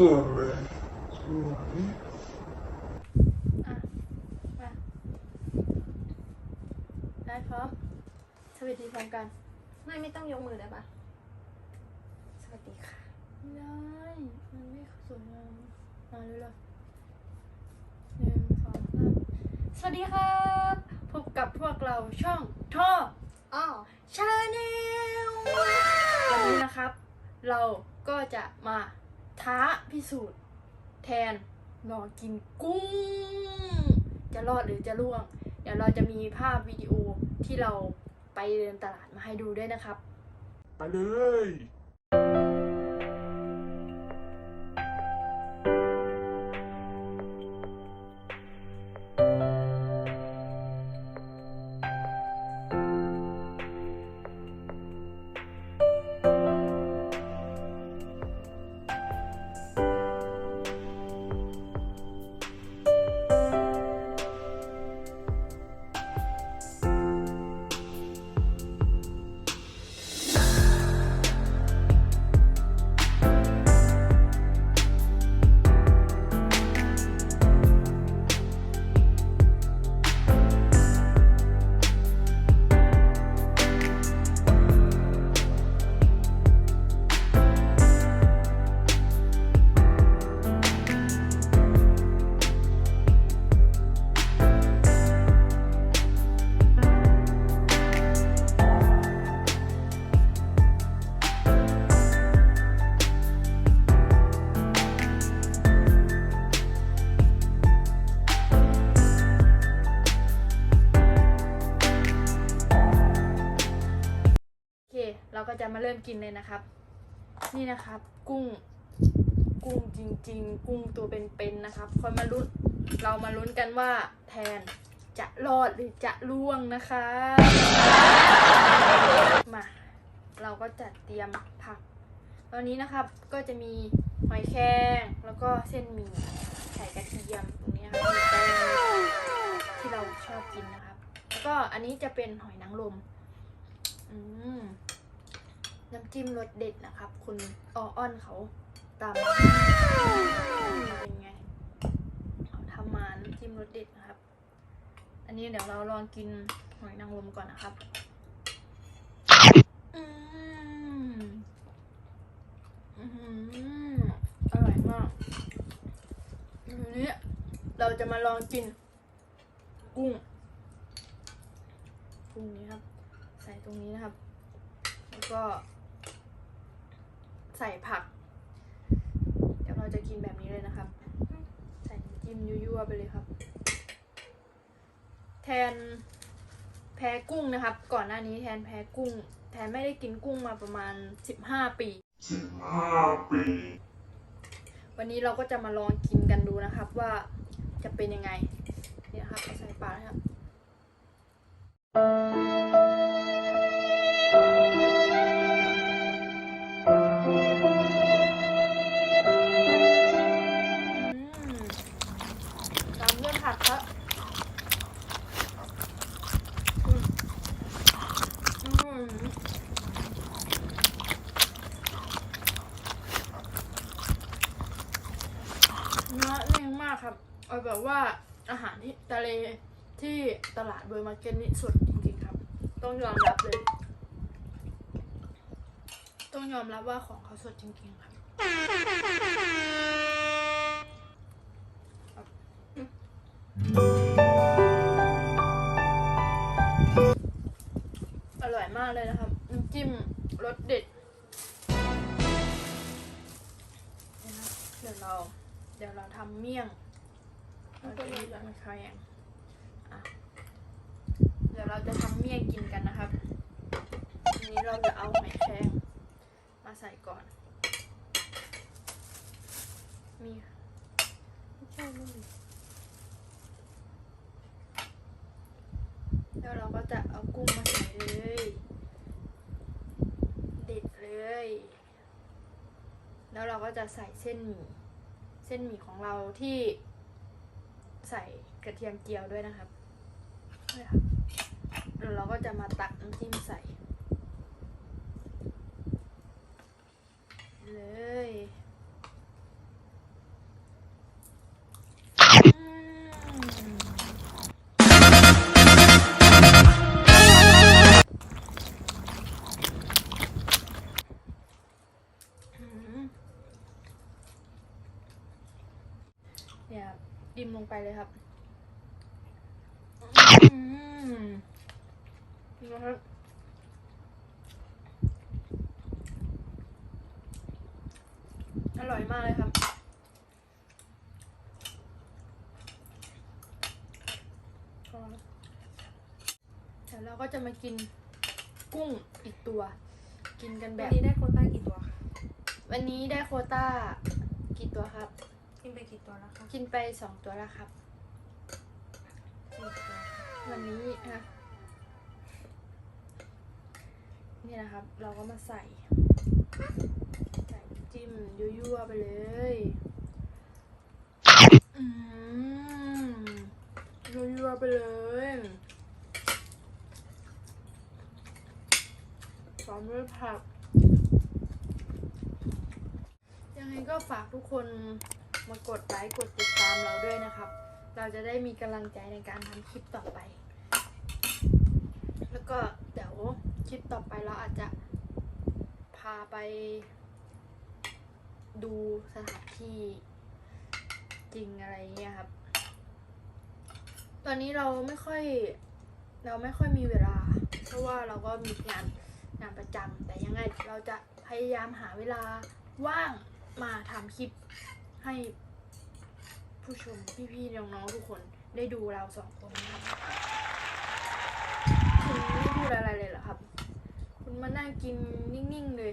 Awesome, man. Sweet. อะมาได้พร้อม สวัสดีพร้อมกัน ไม่ไม่ต้องยกมือได้ปะสวัสดีค่ะ ไม่ได้ มันไม่สวยงามมาเลยเลยหนึ่งสองสามสวัสดีครับ พบกับพวกเราช่องท่ออ้อชาแนลวันนี้นะครับ เราก็จะมา ท้าพิสูจน์ แทนรอกินกุ้ง จะรอดหรือจะล่วง เดี๋ยวเราจะมีภาพวิดีโอที่เราไปเดินตลาดมาให้ดูด้วยนะครับ ไปเลย กินเลยนะครับ นี่นะครับ กุ้ง กุ้งจริง ๆ กุ้งตัวเป็นๆนะครับคอยมาลุ้นเรามาลุ้นกันว่าแทนจะรอดหรือจะล่วงนะคะ มา เราก็จัดเตรียมผัก ตอนนี้นะครับก็จะมีหอยแครงแล้วก็เส้นหมี่ไข่กระเทียมตรงนี้ครับมีแป้งที่เราชอบกินนะครับ แล้วก็อันนี้จะเป็นหอยนางรมอืม น้ำจิ้มรสเด็ดนะครับ คุณอออ้อนเขาตำเป็นไงเขาทำมาน้ำจิ้มรสเด็ดนะครับ อันนี้เดี๋ยวเราลองกินหอยนางรมก่อนนะครับอืมอืมอร่อยมากทีนี้เราจะมาลองกิน กุ้งกุ้งนี้ครับ ใส่ตรงนี้นะครับ แล้วก็ ใส่ผัก เดี๋ยวเราจะกินแบบนี้เลยนะครับ ใส่น้ำจิ้มยั่วๆไปเลยครับ แทนแพ้กุ้งนะครับ ก่อนหน้านี้แทนแพ้กุ้ง แทนไม่ได้กินกุ้งมาประมาณ 15 ปีสิบห้าปี วันนี้เราก็จะมาลองกินกันดูนะครับว่าจะเป็นยังไงเนี่ยครับเอาใส่ปากนะครับ ลาดเบอร์มาเก็ตนี่สุดจริงๆครับ ต้องยอมรับเลย ต้องยอมรับว่าของเขาสดจริงๆครับอร่อยมากเลยนะครับน้ำจิ้มรสเด็ดเดี๋ยวเรา เดี๋ยวเราทำเมี่ยงเราจะมีร้านข้าวแยงอะ เราจะทำเมี่ยงกินกันนะครับทีนี้เราจะเอาหอยแครงมาใส่ก่อน มีไม่ใช่ไม่มีแล้วเราก็จะเอากุ้งมาใส่เลย เด็ดเลย แล้วเราก็จะใส่เส้นหมี่ เส้นหมี่ของเราที่ใส่กระเทียมเจียวด้วยนะครับนี่ค แล้วเราก็จะมาตักน้ำจิ้มใส่ เลยเนี่ยดิมลงไปเลยครับอืม นี่นะครับอร่อยมากเลยครับพอแล้วเดี๋ยวเราก็จะมากินกุ้งอีกตัว กินกันแบวันบ นี้ได้โควต้ากี่ตัวคะวันนี้ได้โควต้ากี่ตัวครับ กินไปกี่ตัวแล้วคะกินไปสองตัวแล้วครับ สี่ตัววันนี้นะ นี่นะครับ เราก็มาใส่ใส่จิ้มยั่วๆไปเลยอืมยั่วๆไปเลยพร้อมด้วยผัก ยังไงก็ฝากทุกคนมากดไลค์กดติดตามเราด้วยนะครับ เราจะได้มีกำลังใจในการทำคลิปต่อไป แล้วก็เดี๋ยว คลิปต่อไปเราอาจจะพาไปดูสถานที่จริงอะไรเงี้ยครับ ตอนนี้เราไม่ค่อยเราไม่ค่อยมีเวลา เพราะว่าเราก็มีงานงานประจำแต่ยังไงเราจะพยายามหาเวลาว่างมาทำคลิปให้ผู้ชมพี่ๆน้องๆทุกคนได้ดูเราสองคนนะครับคุณไม่พูดอะไรเลยเหรอครับ มานั่งกินนิ่งๆเลย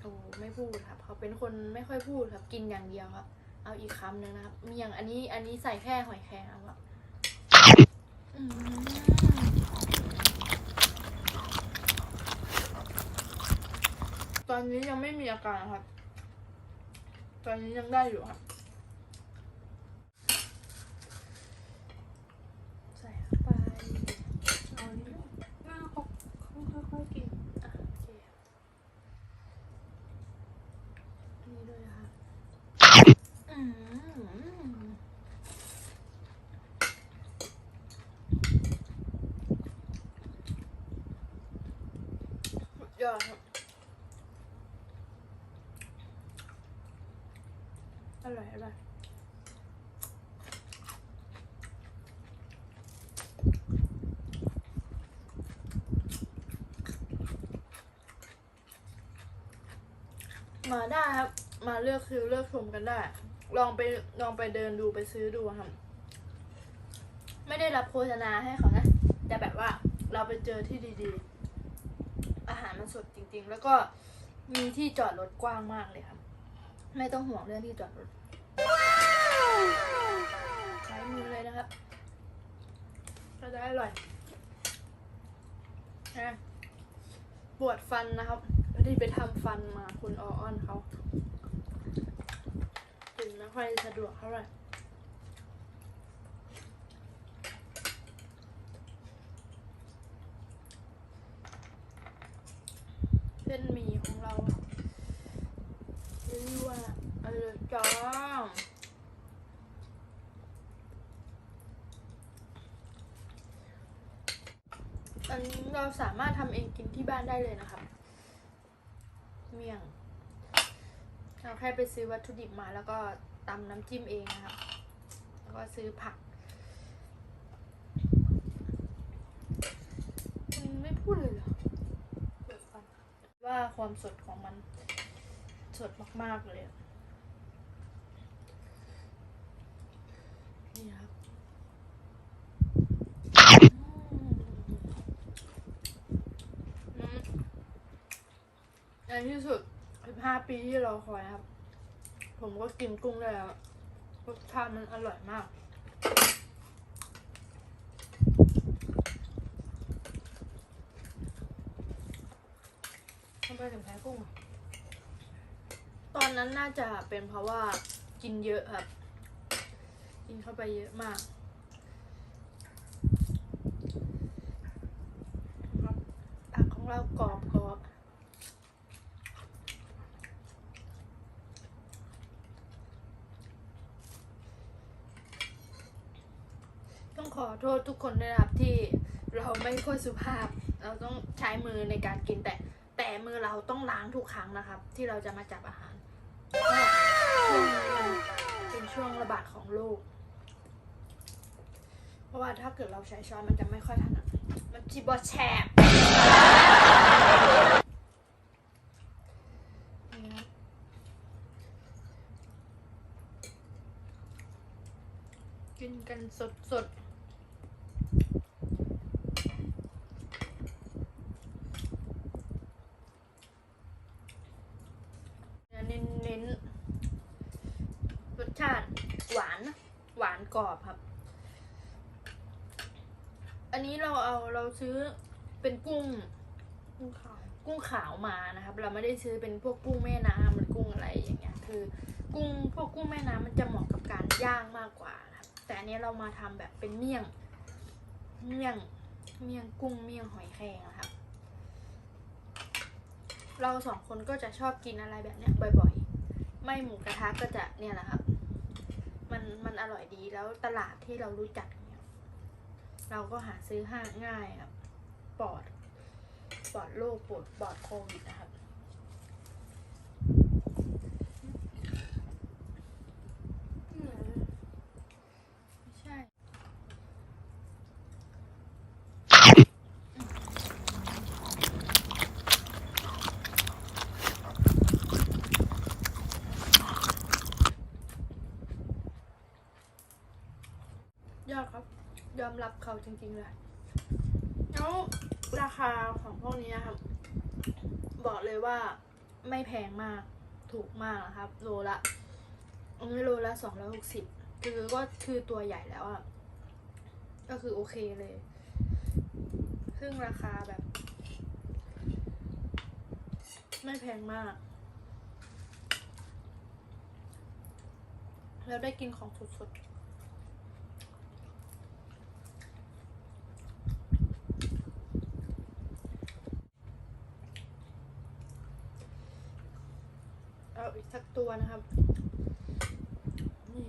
โอ้ไม่พูดครับ เขาเป็นคนไม่ค่อยพูดครับ กินอย่างเดียวครับ เอาอีกคำหนึ่งนะครับมีอย่างอันนี้อันนี้ใส่แค่หอยแครงครับตอนนี้ยังไม่มีอาการครับ ตอนนี้ยังได้อยู่ครับ ใส่เข้าไป เอานี่หน้าเขาเขาค่อยๆกิน อะโอเคอันนี้ด้วยนะคะอืมสุด ยอดครับอร่อยอร่อยมาได้ครับ มาเลือกซื้อเลือกชมกันได้ ลองไปลองไปเดินดูไปซื้อดูครับ ไม่ได้รับโฆษณาให้เขานะ แต่แบบว่าเราไปเจอที่ดีๆ สดจริง ๆ แล้วก็มีที่จอดรถกว้างมากเลยครับไม่ต้องห่วงเรื่องที่จอดรถใช้มือเลยนะครับก็จะอร่อยนะปวดฟันนะครับพอดีไปทำฟันมาคุณออออนเขากินไม่ค่อยสะดวกเท่าไหร่เส้นหมี่ของเราเรียกว่าอะไร จ้าอันนี้เราสามารถทำเองกินที่บ้านได้เลยนะครับ เมี่ยง เราแค่ไปซื้อวัตถุดิบมาแล้วก็ตำน้ำจิ้มเองนะครับ แล้วก็ซื้อผักคุณไม่พูดเลยเหรอว่าความสดของมันสดมาก ๆ เลย ในที่สุด 15 ปีที่เราคอยครับ ผมก็กินกุ้งได้แล้วรสชาติมันอร่อยมาก ทำไมถึงแพ้กุ้ง ตอนนั้นน่าจะเป็นเพราะว่ากินเยอะครับ กินเข้าไปเยอะมากครับปากของเรากรอบ ต้องขอโทษทุกคนด้วยนะครับที่เราไม่ค่อยสุภาพ เราต้องใช้มือในการกินแต่ แต่มือเราต้องล้างทุกครั้งนะครับ ที่เราจะมาจับอาหารเพราะช่วงนี้มันเป็นช่วงระบาดของโรคเพราะว่าถ้าเกิดเราใช้ช้อนมันจะไม่ค่อยถนัดมันจิบอแฉบกินกันสดสดๆเน้นเน้นๆรสชาติหวาน หวานก รอบครับ อันนี้เราเอาเราซื้อเป็นกุ้ง กุ้งขาวกุ้งขาวมานะครับ เราไม่ได้ซื้อเป็นพวกกุ้งแม่น้ำหรือกุ้งอะไรอย่างเงี้ย คือ กุ้งพวกกุ้งแม่น้ำมันจะเหมาะกับการย่างมากกว่านะครับ แต่อันนี้เรามาทำแบบเป็นเมี่ยง เมี่ยง เมี่ยงกุ้งเมี่ยงหอยแครงนะครับ เราสองคนก็จะชอบกินอะไรแบบเนี้ยบ่อย ๆ ไม่หมูกระทะก็จะเนี่ยแหละครับ มันมันอร่อยดีแล้วตลาดที่เรารู้จักเนี่ยเราก็หาซื้อห้างง่ายครับปลอดปลอดโรคปลอดปลอดโควิดนะครับ ไม่ใช่ ยอดครับ ยอมรับ เขาจริงๆเลยแล้วราคาของพวกนี้นะครับ บอกเลยว่าไม่แพงมากถูกมากนะครับ โลละอันนี้โลละสองร้อยหกสิบคือก็คือตัวใหญ่แล้วอะก็คือโอเคเลยซึ่งราคาแบบ ไม่แพงมาก แล้วได้กินของสดๆ เอาอีกสักตัวนะครับ นี่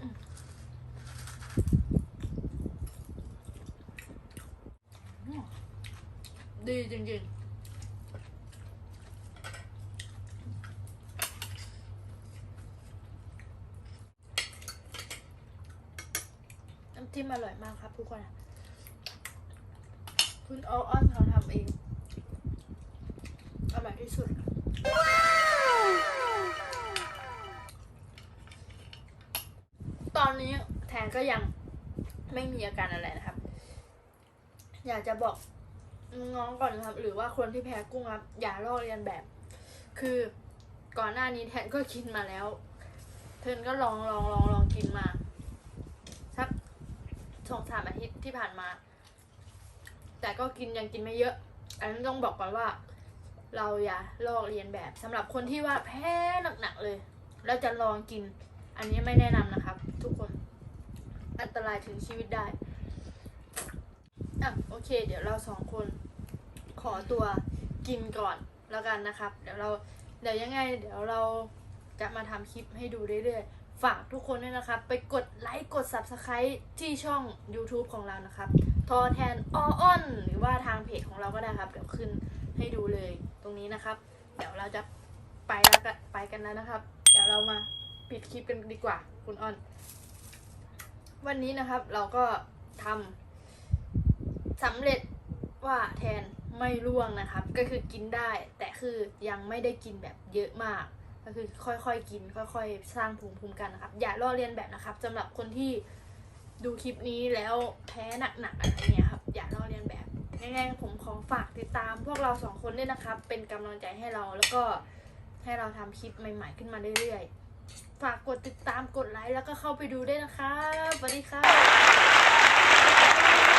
อืมดีจริงๆ น้ำ จิ้มอร่อยมากครับทุกคน คุณอออ้อนเขาทำเอง อร่อยที่สุด ตอนนี้แทนก็ยังไม่มีอาการอะไรนะครับ อยากจะบอกน้องก่อนนะครับ หรือว่าคนที่แพ้กุ้งครับ อย่าลอกเลียนแบบ คือก่อนหน้านี้แทนก็กินมาแล้ว เทนก็ลองลองลองลองกินมา สองสามอาทิตย์ที่ผ่านมา แต่ก็กินยังกินไม่เยอะ อันนี้นต้องบอกก่อนว่า เราอย่าลอกเลียนแบบสำหรับคนที่ว่าแพ้หนักๆเลย แล้วจะลองกิน อันนี้ไม่แนะนำนะครับ ทุกคนอันตรายถึงชีวิตได้อะโอเค เดี๋ยวเราสองคนขอตัวกินก่อนแล้วกันนะครับ เดี๋ยวเราเดี๋ยวยังไง เดี๋ยวเราจะมาทำคลิปให้ดูเรื่อยๆ ฝากทุกคนด้วยนะครับ ไปกดไลค์กด Subscribe ที่ช่อง YouTube ของเรานะครับ ทอแทนอออนหรือว่าทางเพจของเราก็ได้ครับ เดี๋ยวขึ้นให้ดูเลยตรงนี้นะครับ เดี๋ยวเราจะไปแล้วกันไปกันแล้วนะครับ เดี๋ยวเรามาปิดคลิปกันดีกว่า คุณอ้อน วันนี้นะครับเราก็ทำสำเร็จว่าแทนไม่ร่วงนะครับ ก็คือกินได้ แต่คือยังไม่ได้กินแบบเยอะมาก ก็คือค่อยๆกิน ค่อยๆ สร้างภูมิคุ้มกันนะครับ อย่าลอเลียนแบบนะครับสำหรับคนที่ดูคลิปนี้แล้วแพ้หนักๆอะไรเงี้ยครับ อย่าลอเลียนแบบยังไงผมขอฝากติดตามพวกเราสองคนด้วยนะครับ เป็นกำลังใจให้เราแล้วก็ให้เราทำคลิปใหม่ ๆ ขึ้นมาเรื่อยๆ ฝากกดติดตามกดไลค์แล้วก็เข้าไปดูด้วยนะครับสวัสดีครับ